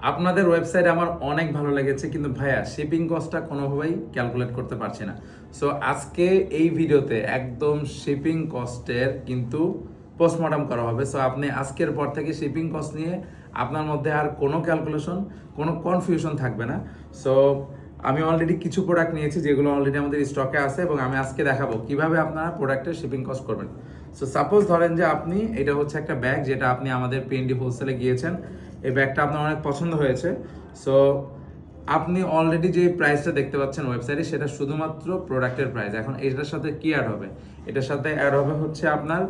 আপনাদের ওয়েবসাইট আমার অনেক ভালো লেগেছে, কিন্তু ভাইয়া শিপিং কস্টটা কোনোভাবেই ক্যালকুলেট করতে পারছি না। সো আজকে এই ভিডিওতে একদম শিপিং কস্টের কিন্তু পোস্টমর্টম করা হবে। সো আপনি আজকের পর থেকে শিপিং কস্ট নিয়ে আপনার মধ্যে আর কোনো ক্যালকুলেশন কোনো কনফিউশন থাকবে না। সো আমি অলরেডি কিছু প্রোডাক্ট নিয়েছি যেগুলো অলরেডি আমাদের স্টকে আছে এবং আমি আজকে দেখাবো কীভাবে আপনারা প্রোডাক্টের শিপিং কস্ট করবেন। সো সাপোজ ধরেন যে আপনি, এটা হচ্ছে একটা ব্যাগ যেটা আপনি আমাদের পিএনডি হোলসেলে গিয়েছেন। এই ব্যাগটা আপনার অনেক পছন্দ হয়েছে। সো আপনি অলরেডি যে প্রাইসটা দেখতে পাচ্ছেন ওয়েবসাইটে সেটা শুধুমাত্র প্রোডাক্টের প্রাইস এখন এটার সাথে কি অ্যাড হবে? এটার সাথে অ্যাড হবে হচ্ছে আপনার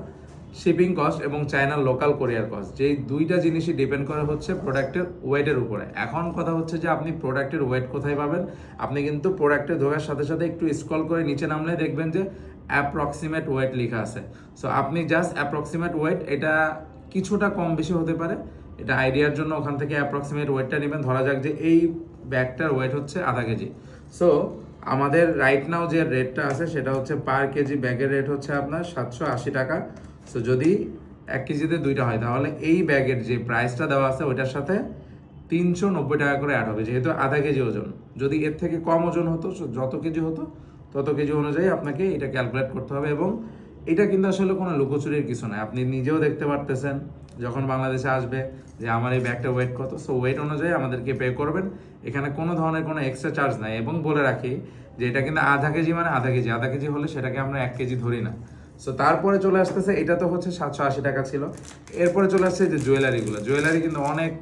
শিপিং কস্ট এবং চায়নার লোকাল কোরিয়ার কস্ট যেই দুইটা জিনিসই ডিপেন্ড করে হচ্ছে প্রোডাক্টের ওয়েটের উপরে। এখন কথা হচ্ছে যে আপনি প্রোডাক্টের ওয়েট কোথায় পাবেন? আপনি কিন্তু প্রোডাক্টের ধোয়ার সাথে সাথে একটু স্ক্রল করে নিচে নামলে দেখবেন যে অ্যাপ্রক্সিমেট ওয়েট লেখা আছে। সো আপনি জাস্ট অ্যাপ্রক্সিমেট ওয়েট এটা কিছুটা কম বেশি হতে পারে। এটা আইডিয়ার জন্য ওখান থেকে অ্যাপ্রক্সিমেট ওয়েটটা নেবেন। ধরা যাক যে এই ব্যাগটার ওয়েট হচ্ছে আধা কেজি। সো আমাদের রাইট নাও যে রেটটা আছে, সেটা হচ্ছে পার কেজি ব্যাগের রেট হচ্ছে আপনার সাতশো আশি টাকা। সো যদি এক কেজিতে দুইটা হয়, তাহলে এই ব্যাগের যে প্রাইসটা দেওয়া আছে, ওইটার সাথে তিনশো নব্বই টাকা করে অ্যাড হবে, যেহেতু আধা কেজি ওজন। যদি এর থেকে কম ওজন হতো যত কেজি হতো তত কেজি অনুযায়ী আপনাকে এটা ক্যালকুলেট করতে হবে এবং এটা কিন্তু আসলে কোনো লুকোচুরির কিছু নয়। আপনি নিজেও দেখতে পারতেছেন, যখন বাংলাদেশে আসবে যে আমার এই ব্যাগটা ওয়েট কত সো ওয়েট অনুযায়ী আমাদেরকে পে করবেন। এখানে কোনো ধরনের কোনো এক্সট্রা চার্জ নাই এবং বলে রাখি যে এটা কিন্তু আধা কেজি মানে আধা কেজি আধা কেজি হলে সেটাকে আমরা এক কেজি ধরি না। সো তারপরে চলে আসতেছে, এটা তো হচ্ছে সাতশো আশি টাকা ছিল। এরপরে চলে আসছে যে জুয়েলারিগুলো জুয়েলারি কিন্তু অনেক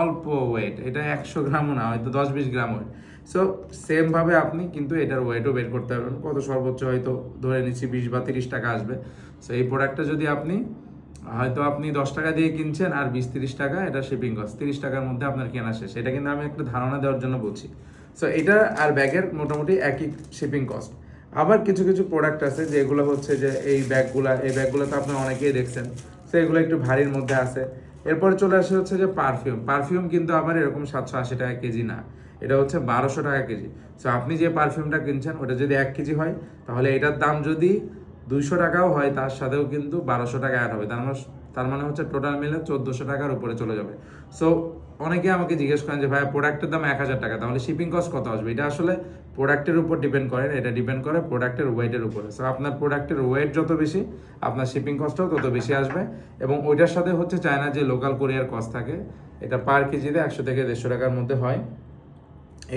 অল্প ওয়েট এটা একশো গ্রামও না, হয়তো দশ বিশ গ্রাম ওয়েট সো সেমভাবে আপনি কিন্তু এটার ওয়েটও বের করতে পারবেন। কত সর্বোচ্চ হয়তো ধরে নিচ্ছি বিশ বা তিরিশ টাকা আসবে। সো এই প্রোডাক্টটা যদি আপনি, হয়তো আপনি দশ টাকা দিয়ে কিনছেন আর বিশ তিরিশ টাকা, এটা শিপিং কস্ট তিরিশ টাকার মধ্যে আপনার কেনা শেষ। এটা কিন্তু আমি একটা ধারণা দেওয়ার জন্য বলছি। সো এটা আর ব্যাগের মোটামুটি একই শিপিং কস্ট আবার কিছু কিছু প্রোডাক্ট আছে যেগুলো হচ্ছে যে এই ব্যাগগুলা, এই ব্যাগগুলো তো আপনি অনেকেই দেখছেন। সো এগুলো একটু ভারীর মধ্যে আছে। এরপরে চলে আসে হচ্ছে যে পারফিউম পারফিউম কিন্তু আবার এরকম সাতশো আশি টাকা কেজি না। এটা হচ্ছে বারোশো টাকা কেজি। সো আপনি যে পারফিউমটা কিনছেন, ওটা যদি এক কেজি হয়, তাহলে এটার দাম যদি দুইশো টাকাও হয়, তার সাথেও কিন্তু বারোশো টাকা অ্যাড হবে। তার মানে তার মানে হচ্ছে টোটাল মিলে চোদ্দোশো টাকার উপরে চলে যাবে। সো অনেকে আমাকে জিজ্ঞেস করেন যে ভাই প্রোডাক্টের দাম এক হাজার টাকা, তাহলে শিপিং কস্ট কত আসবে? এটা আসলে প্রোডাক্টের উপর ডিপেন্ড করে, এটা ডিপেন্ড করে প্রোডাক্টের ওয়েটের উপরে। সো আপনার প্রোডাক্টের ওয়েট যত বেশি, আপনার শিপিং কস্টও তত বেশি আসবে এবং ওইটার সাথে হচ্ছে চায়না যে লোকাল কোরিয়ার কস্ট থাকে, এটা পার কেজিতে একশো থেকে দেড়শো টাকার মধ্যে হয়।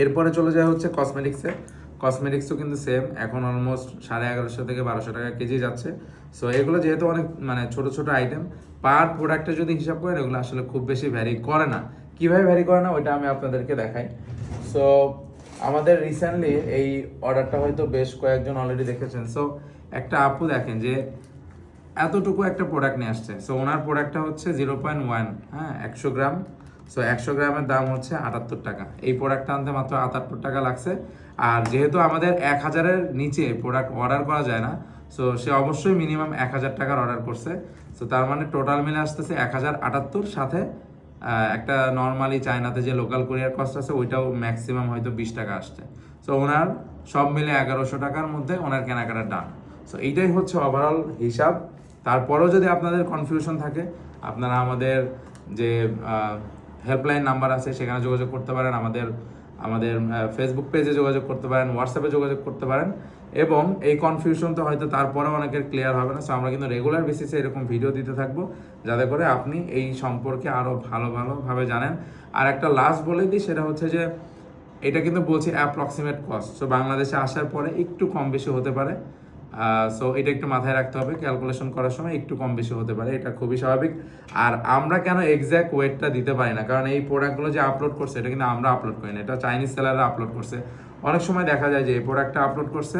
এরপরে চলে যায় হচ্ছে কসমেটিক্সে কসমেটিক্সও কিন্তু সেম এখন অলমোস্ট সাড়ে এগারোশো থেকে বারোশো টাকা কেজি যাচ্ছে। সো এগুলো যেহেতু অনেক মানে ছোট ছোট আইটেম পার প্রোডাক্টে যদি হিসাব করেন, এগুলো আসলে খুব বেশি ভ্যারি করে না। কীভাবে ভ্যারি করে না, ওইটা আমি আপনাদেরকে দেখাই। সো আমাদের রিসেন্টলি এই অর্ডারটা হয়তো বেশ কয়েকজন অলরেডি দেখেছেন। সো একটা আপু দেখেন যে এতটুকু একটা প্রোডাক্ট নিয়ে আসছে। সো ওনার প্রোডাক্টটা হচ্ছে জিরো পয়েন্ট ওয়ান হ্যাঁ একশো গ্রাম। সো একশো গ্রামের দাম হচ্ছে আটাত্তর টাকা। এই প্রোডাক্টটা আনতে মাত্র আটাত্তর টাকা লাগছে। আর যেহেতু আমাদের এক হাজারের নিচে প্রোডাক্ট অর্ডার করা যায় না সো সে অবশ্যই মিনিমাম এক হাজার টাকার অর্ডার করছে। সো তার মানে টোটাল মিলে আসতেছে এক হাজার আটাত্তর, সাথে একটা নর্মালি চায়নাতে যে লোকাল কুরিয়ার কস্ট আছে, ওইটাও ম্যাক্সিমাম হয়তো বিশ টাকা আসছে। সো ওনার সব মিলে এগারোশো টাকার মধ্যে ওনার কেনাকাটা ডান সো এইটাই হচ্ছে ওভারঅল হিসাব। তারপরেও যদি আপনাদের কনফিউশন থাকে, আপনারা আমাদের যে হেল্পলাইন নাম্বার আছে, সেখানে যোগাযোগ করতে পারেন। আমাদের আমাদের ফেসবুক পেজে যোগাযোগ করতে পারেন হোয়াটসঅ্যাপে যোগাযোগ করতে পারেন এবং এই কনফিউশন তো হয়তো তারপরে অনেকের ক্লিয়ার হবে না। সো আমরা কিন্তু রেগুলার বেসিসে এরকম ভিডিও দিতে থাকব, যাতে করে আপনি এই সম্পর্কে আরও ভালো ভালোভাবে জানেন। আর একটা লাস্ট বলে দিই, সেটা হচ্ছে যে, এটা কিন্তু বলছি অ্যাপ্রক্সিমেট কস্ট সো বাংলাদেশে আসার পরে একটু কম বেশি হতে পারে। সো এটা একটু মাথায় রাখতে হবে ক্যালকুলেশন করার সময় একটু কম বেশি হতে পারে, এটা খুবই স্বাভাবিক। আর আমরা কেন এক্স্যাক্ট ওয়েটটা দিতে পারি না? কারণ এই প্রোডাক্টগুলো যে আপলোড করছে, এটা কিন্তু আমরা আপলোড করি না, এটা চাইনিজ সেলাররা আপলোড করছে। অনেক সময় দেখা যায় যে এই প্রোডাক্টটা আপলোড করছে,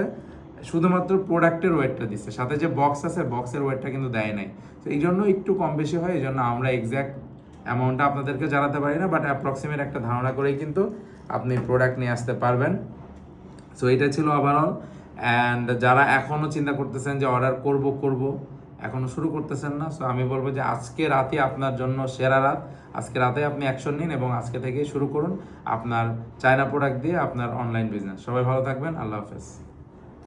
শুধুমাত্র প্রোডাক্টের ওয়েটটা দিচ্ছে, সাথে যে বক্স আছে বক্সের ওয়েটটা কিন্তু দেয় নাই। তো এই জন্য একটু কম বেশি হয়, এই জন্য আমরা এক্স্যাক্ট অ্যামাউন্টটা আপনাদেরকে জানাতে পারি না বাট অ্যাপ্রক্সিমেট একটা ধারণা করেই কিন্তু আপনি প্রোডাক্ট নিয়ে আসতে পারবেন। সো এটা ছিল ওভারঅল অ্যান্ড যারা এখনও চিন্তা করতেছেন যে অর্ডার করব করব এখনও শুরু করতেছেন না সো আমি বলব যে আজকে রাতে আপনার জন্য সেরা রাত। আজকে রাতে আপনি অ্যাকশন নিন এবং আজকে থেকে শুরু করুন আপনার চায়না প্রোডাক্ট দিয়ে আপনার অনলাইন বিজনেস সবাই ভালো থাকবেন, আল্লাহ হাফেজ।